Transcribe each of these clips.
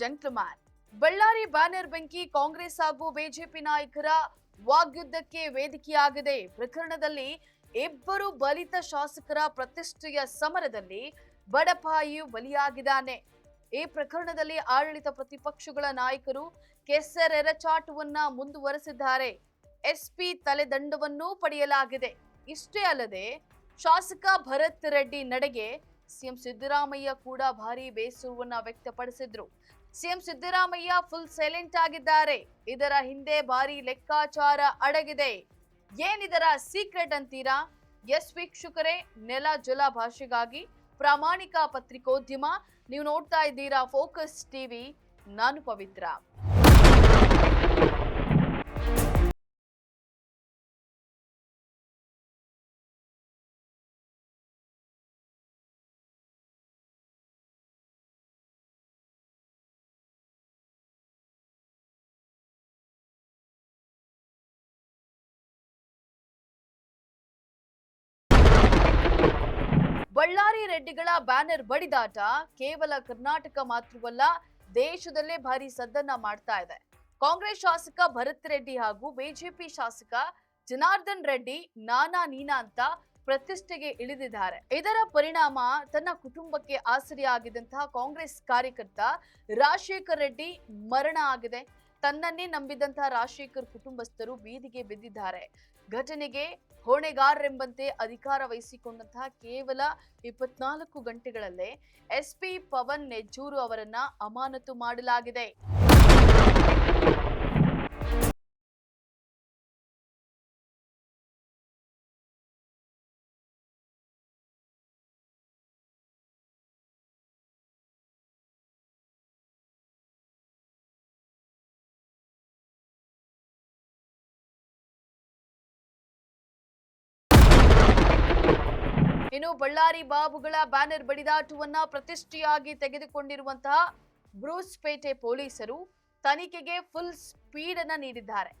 Gentleman Ballari banner ಬೆಂಕಿ ಕಾಂಗ್ರೆಸ್ ಹಾಗೂ BJP ನಾಯಕರ ವಾಗ್ಯುದ್ಧಕ್ಕೆ ವೇದಿಕೆಯಾಗಿದೆ. ಪ್ರಕರಣದಲ್ಲಿ ಇಬ್ಬರು ಬಲಿತ ಶಾಸಕರ ಪ್ರತಿಷ್ಠೆಯ ಸಮರದಲ್ಲಿ ಬಡಪಾಯಿ ಬಲಿಯಾಗಿದ್ದಾನೆ. ಈ ಪ್ರಕರಣದಲ್ಲಿ ಆಡಳಿತ ಪ್ರತಿಪಕ್ಷಗಳ ನಾಯಕರು ಕೆಸರೆರಚಾಟವನ್ನ ಮುಂದುವರೆಸಿದ್ದಾರೆ. ಎಸ್ಪಿ ತಲೆದಂಡವನ್ನೂ ಪಡೆಯಲಾಗಿದೆ. ಇಷ್ಟೇ ಅಲ್ಲದೆ, ಶಾಸಕ ಭರತ್ ರೆಡ್ಡಿ ನಡೆಗೆ ಸಿಎಂ ಸಿದ್ದರಾಮಯ್ಯ ಕೂಡ ಭಾರಿ ಬೇಸರವನ್ನ ವ್ಯಕ್ತಪಡಿಸಿದ್ರು. ಸಿಎಂ ಸಿದ್ದರಾಮಯ್ಯ ಫುಲ್ ಸೈಲೆಂಟ್ ಆಗಿದ್ದಾರೆ. ಇದರ ಹಿಂದೆ ಭಾರಿ ಲೆಕ್ಕಾಚಾರ ಅಡಗಿದೆ. ಏನಿದರ ಸೀಕ್ರೆಟ್ ಅಂತೀರಾ? ಎಸ್ ವೀಕ್ಷಕರೇ, ನೆಲ ಜಲ ಭಾಷೆಗಾಗಿ ಪ್ರಾಮಾಣಿಕ ಪತ್ರಿಕೋದ್ಯಮ. ನೀವು ನೋಡ್ತಾ ಇದ್ದೀರಾ ಫೋಕಸ್ ಟಿವಿ. ನಾನು ಪವಿತ್ರ. ಬಳ್ಳಾರಿ ರೆಡ್ಡಿಗಳ ಬ್ಯಾನರ್ ಬಡಿದಾಟ ಕೇವಲ ಕರ್ನಾಟಕ ಮಾತ್ರವಲ್ಲ, ದೇಶದಲ್ಲೇ ಭಾರಿ ಸದ್ದನ್ನ ಮಾಡ್ತಾ ಇದೆ. ಕಾಂಗ್ರೆಸ್ ಶಾಸಕ ಭರತ್ ರೆಡ್ಡಿ ಹಾಗೂ ಬಿಜೆಪಿ ಶಾಸಕ ಜನಾರ್ದನ್ ರೆಡ್ಡಿ ನಾನಾ ನೀನಾ ಅಂತ ಪ್ರತಿಷ್ಠೆಗೆ ಇಳಿದಿದ್ದಾರೆ. ಇದರ ಪರಿಣಾಮ ತನ್ನ ಕುಟುಂಬಕ್ಕೆ ಆಸರೆಯಾಗಿದ್ದಂತಹ ಕಾಂಗ್ರೆಸ್ ಕಾರ್ಯಕರ್ತ ರಾಜಶೇಖರ್ ರೆಡ್ಡಿ ಮರಣ ಆಗಿದೆ. ತನ್ನನ್ನೇ ನಂಬಿದಂತಹ ರಾಜಶೇಖರ್ ಕುಟುಂಬಸ್ಥರು ಬೀದಿಗೆ ಬಿದ್ದಿದ್ದಾರೆ. ಘಟನೆಗೆ ಹೊಣೆಗಾರರೆಂಬಂತೆ ಅಧಿಕಾರ ವಹಿಸಿಕೊಂಡಂತಹ ಕೇವಲ ಇಪ್ಪತ್ನಾಲ್ಕು ಗಂಟೆಗಳಲ್ಲೇ ಎಸ್ಪಿ ಪವನ್ ನೆಜ್ಜೂರು ಅವರನ್ನ ಅಮಾನತು ಮಾಡಲಾಗಿದೆ. ಇನ್ನು ಬಳ್ಳಾರಿ ಬಾಬುಗಳ ಬ್ಯಾನರ್ ಬಡಿದಾಟವನ್ನ ಪ್ರತಿಷ್ಠೆಯಾಗಿ ತೆಗೆದುಕೊಂಡಿರುವಂತಹ ಬ್ರೂಸ್ಪೇಟೆ ಪೊಲೀಸರು ತನಿಖೆಗೆ ಫುಲ್ ಸ್ಪೀಡ್ ಅನ್ನ ನೀಡಿದ್ದಾರೆ.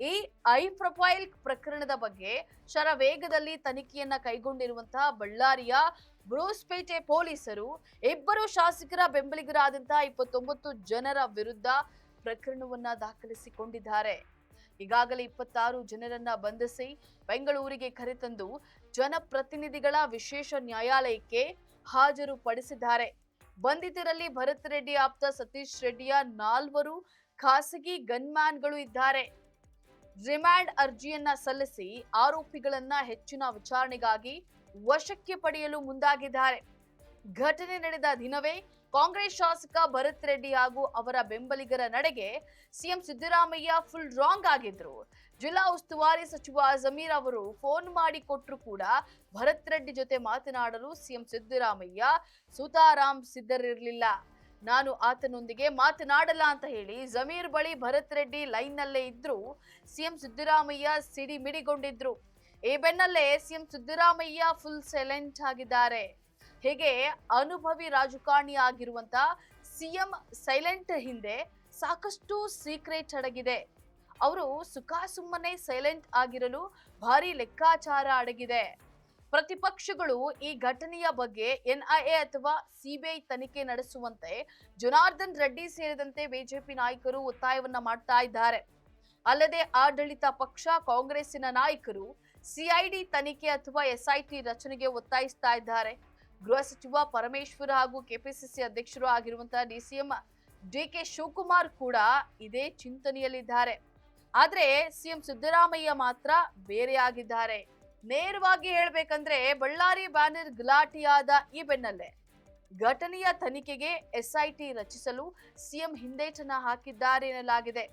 ಈ ಐ ಪ್ರೊಫೈಲ್ ಪ್ರಕರಣದ ಬಗ್ಗೆ ಶರವೇಗದಲ್ಲಿ ತನಿಖೆಯನ್ನ ಕೈಗೊಂಡಿರುವಂತಹ ಬಳ್ಳಾರಿಯ ಬ್ರೂಸ್ಪೇಟೆ ಪೊಲೀಸರು ಇಬ್ಬರು ಶಾಸಕರ ಬೆಂಬಲಿಗರಾದಂತಹ ಇಪ್ಪತ್ತೊಂಬತ್ತು ಜನರ ವಿರುದ್ಧ ಪ್ರಕರಣವನ್ನ ದಾಖಲಿಸಿಕೊಂಡಿದ್ದಾರೆ. ಈಗಾಗಲೇ ಇಪ್ಪತ್ತಾರು ಜನರನ್ನ ಬಂಧಿಸಿ ಬೆಂಗಳೂರಿಗೆ ಕರೆತಂದು ಜನಪ್ರತಿನಿಧಿಗಳ ವಿಶೇಷ ನ್ಯಾಯಾಲಯಕ್ಕೆ ಹಾಜರು ಪಡಿಸಿದ್ದಾರೆ ಬಂಧಿತರಲ್ಲಿ ಭರತ್ ರೆಡ್ಡಿ ಆಪ್ತ ಸತೀಶ್ ರೆಡ್ಡಿಯ ನಾಲ್ವರು ಖಾಸಗಿ ಗನ್ಮ್ಯಾನ್ಗಳು ಇದ್ದಾರೆ. ರಿಮ್ಯಾಂಡ್ ಅರ್ಜಿಯನ್ನ ಸಲ್ಲಿಸಿ ಆರೋಪಿಗಳನ್ನ ಹೆಚ್ಚಿನ ವಿಚಾರಣೆಗಾಗಿ ವಶಕ್ಕೆ ಪಡೆಯಲು ಮುಂದಾಗಿದ್ದಾರೆ. ಘಟನೆ ನಡೆದ ದಿನವೇ ಕಾಂಗ್ರೆಸ್ ಶಾಸಕ ಭರತ್ ರೆಡ್ಡಿ ಹಾಗೂ ಅವರ ಬೆಂಬಲಿಗರ ನಡೆಗೆ ಸಿಎಂ ಸಿದ್ದರಾಮಯ್ಯ ಫುಲ್ ರಾಂಗ್ ಆಗಿದ್ರು. ಜಿಲ್ಲಾ ಉಸ್ತುವಾರಿ ಸಚಿವ ಜಮೀರ್ ಅವರು ಫೋನ್ ಮಾಡಿ ಕೊಟ್ಟರು ಕೂಡ ಭರತ್ ರೆಡ್ಡಿ ಜೊತೆ ಮಾತನಾಡಲು ಸಿಎಂ ಸಿದ್ದರಾಮಯ್ಯ ಸುತಾರಾಮ್ ಸಿದ್ಧರಿರಲಿಲ್ಲ. ನಾನು ಆತನೊಂದಿಗೆ ಮಾತನಾಡಲ್ಲ ಅಂತ ಹೇಳಿ ಜಮೀರ್ ಬಳಿ ಭರತ್ ರೆಡ್ಡಿ ಲೈನ್ ನಲ್ಲೇ ಇದ್ರು. ಸಿಎಂ ಸಿದ್ದರಾಮಯ್ಯ ಸಿಡಿ ಮಿಡಿಗೊಂಡಿದ್ರು ಈ ಬೆನ್ನಲ್ಲೇ ಸಿಎಂ ಸಿದ್ದರಾಮಯ್ಯ ಫುಲ್ ಸೈಲೆಂಟ್ ಆಗಿದ್ದಾರೆ. ಹೀಗೆ ಅನುಭವಿ ರಾಜಕಾರಣಿ ಆಗಿರುವಂತ ಸಿಎಂ ಸೈಲೆಂಟ್ ಹಿಂದೆ ಸಾಕಷ್ಟು ಸೀಕ್ರೆಟ್ ಅಡಗಿದೆ. ಅವರು ಸುಖ ಸುಮ್ಮನೆ ಸೈಲೆಂಟ್ ಆಗಿರಲು ಭಾರಿ ಲೆಕ್ಕಾಚಾರ ಅಡಗಿದೆ. ಪ್ರತಿಪಕ್ಷಗಳು ಈ ಘಟನೆಯ ಬಗ್ಗೆ ಎನ್ಐಎ ಅಥವಾ ಸಿಬಿಐ ತನಿಖೆ ನಡೆಸುವಂತೆ ಜನಾರ್ದನ್ ರೆಡ್ಡಿ ಸೇರಿದಂತೆ ಬಿಜೆಪಿ ನಾಯಕರು ಒತ್ತಾಯವನ್ನ ಮಾಡ್ತಾ ಇದ್ದಾರೆ. ಅಲ್ಲದೆ ಆಡಳಿತ ಪಕ್ಷ ಕಾಂಗ್ರೆಸ್ಸಿನ ನಾಯಕರು ಸಿಐಡಿ ತನಿಖೆ ಅಥವಾ ಎಸ್ಐಟಿ ರಚನೆಗೆ ಒತ್ತಾಯಿಸ್ತಾ ಇದ್ದಾರೆ. ಗೃಹ ಸಚಿವ ಪರಮೇಶ್ವರ್ ಹಾಗೂ ಕೆಪಿಸಿಸಿ ಅಧ್ಯಕ್ಷರು ಆಗಿರುವಂತಹ ಡಿಸಿಎಂ ಡಿಕೆ ಶಿವಕುಮಾರ್ ಕೂಡ ಇದೇ ಚಿಂತನೆಯಲ್ಲಿದ್ದಾರೆ. ಆದ್ರೆ ಸಿಎಂ ಸಿದ್ದರಾಮಯ್ಯ ಮಾತ್ರ ಬೇರೆಯಾಗಿದ್ದಾರೆ ನೇರವಾಗಿ ಹೇಳ್ಬೇಕಂದ್ರೆ ಬಳ್ಳಾರಿ ಬ್ಯಾನರ್ ಗಲಾಟಿಯಾದ ಈ ಬೆನ್ನಲ್ಲೇ. ಘಟನೆಯ ತನಿಖೆಗೆ ಎಸ್ಐಟಿ ರಚಿಸಲು ಸಿಎಂ ಹಿಂದೇಟನ ಹಾಕಿದ್ದಾರೆ ಎನ್ನಲಾಗಿದೆ.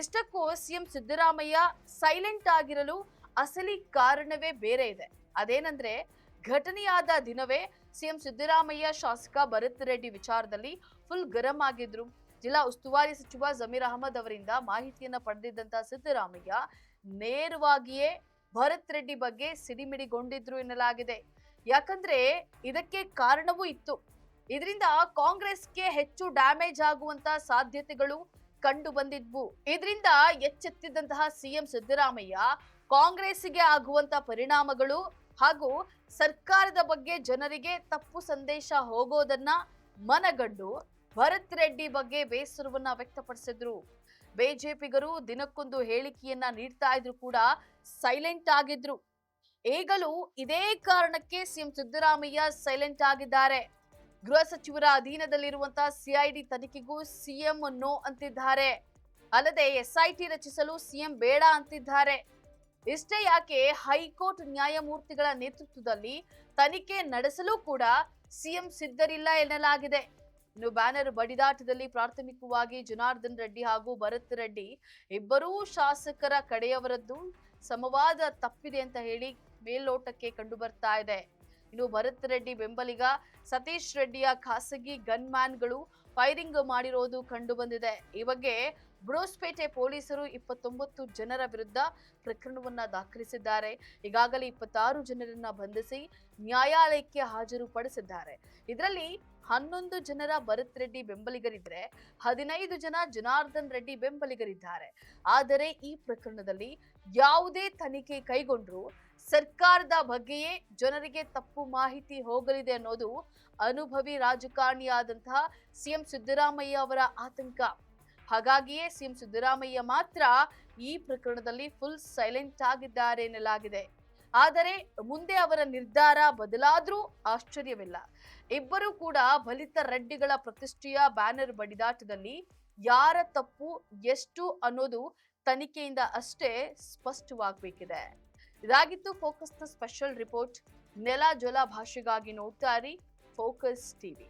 ಇಷ್ಟಕ್ಕೂ ಸಿಎಂ ಸಿದ್ದರಾಮಯ್ಯ ಸೈಲೆಂಟ್ ಆಗಿರಲು ಅಸಲಿ ಕಾರಣವೇ ಬೇರೆ ಇದೆ. ಅದೇನಂದ್ರೆ, ಘಟನೆಯಾದ ದಿನವೇ ಸಿಎಂ ಸಿದ್ದರಾಮಯ್ಯ ಶಾಸಕ ಭರತ್ ರೆಡ್ಡಿ ವಿಚಾರದಲ್ಲಿ ಫುಲ್ ಗರಂ ಆಗಿದ್ರು. ಜಿಲ್ಲಾ ಉಸ್ತುವಾರಿ ಸಚಿವ ಜಮೀರ್ ಅಹಮದ್ ಅವರಿಂದ ಮಾಹಿತಿಯನ್ನ ಪಡೆದಿದ್ದಂತ ಸಿದ್ದರಾಮಯ್ಯ ನೇರವಾಗಿಯೇ ಭರತ್ ರೆಡ್ಡಿ ಬಗ್ಗೆ ಸಿಡಿಮಿಡಿಗೊಂಡಿದ್ರು ಎನ್ನಲಾಗಿದೆ. ಯಾಕಂದ್ರೆ, ಇದಕ್ಕೆ ಕಾರಣವೂ ಇತ್ತು. ಇದರಿಂದ ಕಾಂಗ್ರೆಸ್ಗೆ ಹೆಚ್ಚು ಡ್ಯಾಮೇಜ್ ಆಗುವಂತ ಸಾಧ್ಯತೆಗಳು ಕಂಡು ಬಂದಿದ್ವು. ಇದರಿಂದ ಎಚ್ಚೆತ್ತಿದ್ದಂತಹ ಸಿಎಂ ಸಿದ್ದರಾಮಯ್ಯ ಕಾಂಗ್ರೆಸ್ಗೆ ಆಗುವಂತ ಪರಿಣಾಮಗಳು ಹಾಗೂ ಸರ್ಕಾರದ ಬಗ್ಗೆ ಜನರಿಗೆ ತಪ್ಪು ಸಂದೇಶ ಹೋಗೋದನ್ನ ಮನಗಂಡು ಭರತ್ ರೆಡ್ಡಿ ಬಗ್ಗೆ ಬೇಸರವನ್ನ ವ್ಯಕ್ತಪಡಿಸಿದ್ರು. ಬಿಜೆಪಿಗರು ದಿನಕ್ಕೊಂದು ಹೇಳಿಕೆಯನ್ನ ನೀಡ್ತಾ ಇದ್ರು ಕೂಡ ಸೈಲೆಂಟ್ ಆಗಿದ್ರು. ಈಗಲೂ ಇದೇ ಕಾರಣಕ್ಕೆ ಸಿಎಂ ಸಿದ್ದರಾಮಯ್ಯ ಸೈಲೆಂಟ್ ಆಗಿದ್ದಾರೆ. ಗೃಹ ಸಚಿವರ ಅಧೀನದಲ್ಲಿರುವಂತಹ ಸಿಐಡಿ ತನಿಖೆಗೂ ಸಿಎಂ ನೋ ಅಂತಿದ್ದಾರೆ. ಅಲ್ಲದೆ ಎಸ್ಐಟಿ ರಚಿಸಲು ಸಿಎಂ ಬೇಡ ಅಂತಿದ್ದಾರೆ. ಇಷ್ಟೇ ಯಾಕೆ ಹೈಕೋರ್ಟ್ ನ್ಯಾಯಮೂರ್ತಿಗಳ ನೇತೃತ್ವದಲ್ಲಿ ತನಿಖೆ ನಡೆಸಲು ಕೂಡ ಸಿಎಂ ಸಿದ್ಧರಿಲ್ಲ ಎನ್ನಲಾಗಿದೆ. ಇನ್ನು ಬ್ಯಾನರ್ ಬಡಿದಾಟದಲ್ಲಿ ಪ್ರಾಥಮಿಕವಾಗಿ ಜನಾರ್ದನ್ ರೆಡ್ಡಿ ಹಾಗೂ ಭರತ್ ರೆಡ್ಡಿ ಇಬ್ಬರೂ ಶಾಸಕರ ಕಡೆಯವರದ್ದು ಸಮವಾದ ತಪ್ಪಿದೆ ಅಂತ ಹೇಳಿ ಮೇಲ್ನೋಟಕ್ಕೆ ಕಂಡು ಬರ್ತಾ ಇದೆ. ಇನ್ನು ಭರತ್ ರೆಡ್ಡಿ ಬೆಂಬಲಿಗ ಸತೀಶ್ ರೆಡ್ಡಿಯ ಖಾಸಗಿ ಗನ್ಮ್ಯಾನ್ಗಳು ಫೈರಿಂಗ್ ಮಾಡಿರೋದು ಕಂಡು ಬಂದಿದೆ ಈ ಬಗ್ಗೆ ಬ್ರೋಸ್ಪೇಟೆ ಪೊಲೀಸರು ಇಪ್ಪತ್ತೊಂಬತ್ತು ಜನರ ವಿರುದ್ಧ ಪ್ರಕರಣವನ್ನ ದಾಖಲಿಸಿದ್ದಾರೆ. ಈಗಾಗಲೇ ಇಪ್ಪತ್ತಾರು ಜನರನ್ನ ಬಂಧಿಸಿ ನ್ಯಾಯಾಲಯಕ್ಕೆ ಹಾಜರುಪಡಿಸಿದ್ದಾರೆ. ಇದರಲ್ಲಿ ಹನ್ನೊಂದು ಜನರ ಭರತ್ ರೆಡ್ಡಿ ಬೆಂಬಲಿಗರಿದ್ರೆ ಹದಿನೈದು ಜನ ಜನಾರ್ದನ್ ರೆಡ್ಡಿ ಬೆಂಬಲಿಗರಿದ್ದಾರೆ. ಆದರೆ ಈ ಪ್ರಕರಣದಲ್ಲಿ ಯಾವುದೇ ತನಿಖೆ ಕೈಗೊಂಡ್ರು ಸರ್ಕಾರದ ಬಗ್ಗೆಯೇ ಜನರಿಗೆ ತಪ್ಪು ಮಾಹಿತಿ ಹೋಗಲಿದೆ ಅನ್ನೋದು ಅನುಭವಿ ರಾಜಕಾರಣಿಯಾದಂತಹ ಸಿಎಂ ಸಿದ್ದರಾಮಯ್ಯ ಅವರ ಆತಂಕ. ಹಾಗಾಗಿಯೇ ಸಿಎಂ ಸಿದ್ದರಾಮಯ್ಯ ಮಾತ್ರ ಈ ಪ್ರಕರಣದಲ್ಲಿ ಫುಲ್ ಸೈಲೆಂಟ್ ಆಗಿದ್ದಾರೆ ಎನ್ನಲಾಗಿದೆ. ಆದರೆ ಮುಂದೆ ಅವರ ನಿರ್ಧಾರ ಬದಲಾದ್ರೂ ಆಶ್ಚರ್ಯವಿಲ್ಲ. ಇಬ್ಬರು ಕೂಡ ಬಲಿತ ರೆಡ್ಡಿಗಳ ಪ್ರತಿಷ್ಠೆಯ ಬ್ಯಾನರ್ ಬಡಿದಾಟದಲ್ಲಿ ಯಾರ ತಪ್ಪು, ಎಷ್ಟು ಅನ್ನೋದು ತನಿಖೆಯಿಂದ ಅಷ್ಟೇ ಸ್ಪಷ್ಟವಾಗಬೇಕಿದೆ. ಇದಾಗಿತ್ತು ಫೋಕಸ್ನ ಸ್ಪೆಷಲ್ ರಿಪೋರ್ಟ್ ನೆಲ ಜಲ ಭಾಷೆಗಾಗಿ ನೋಡ್ತಾರಿ ಫೋಕಸ್ ಟಿವಿ.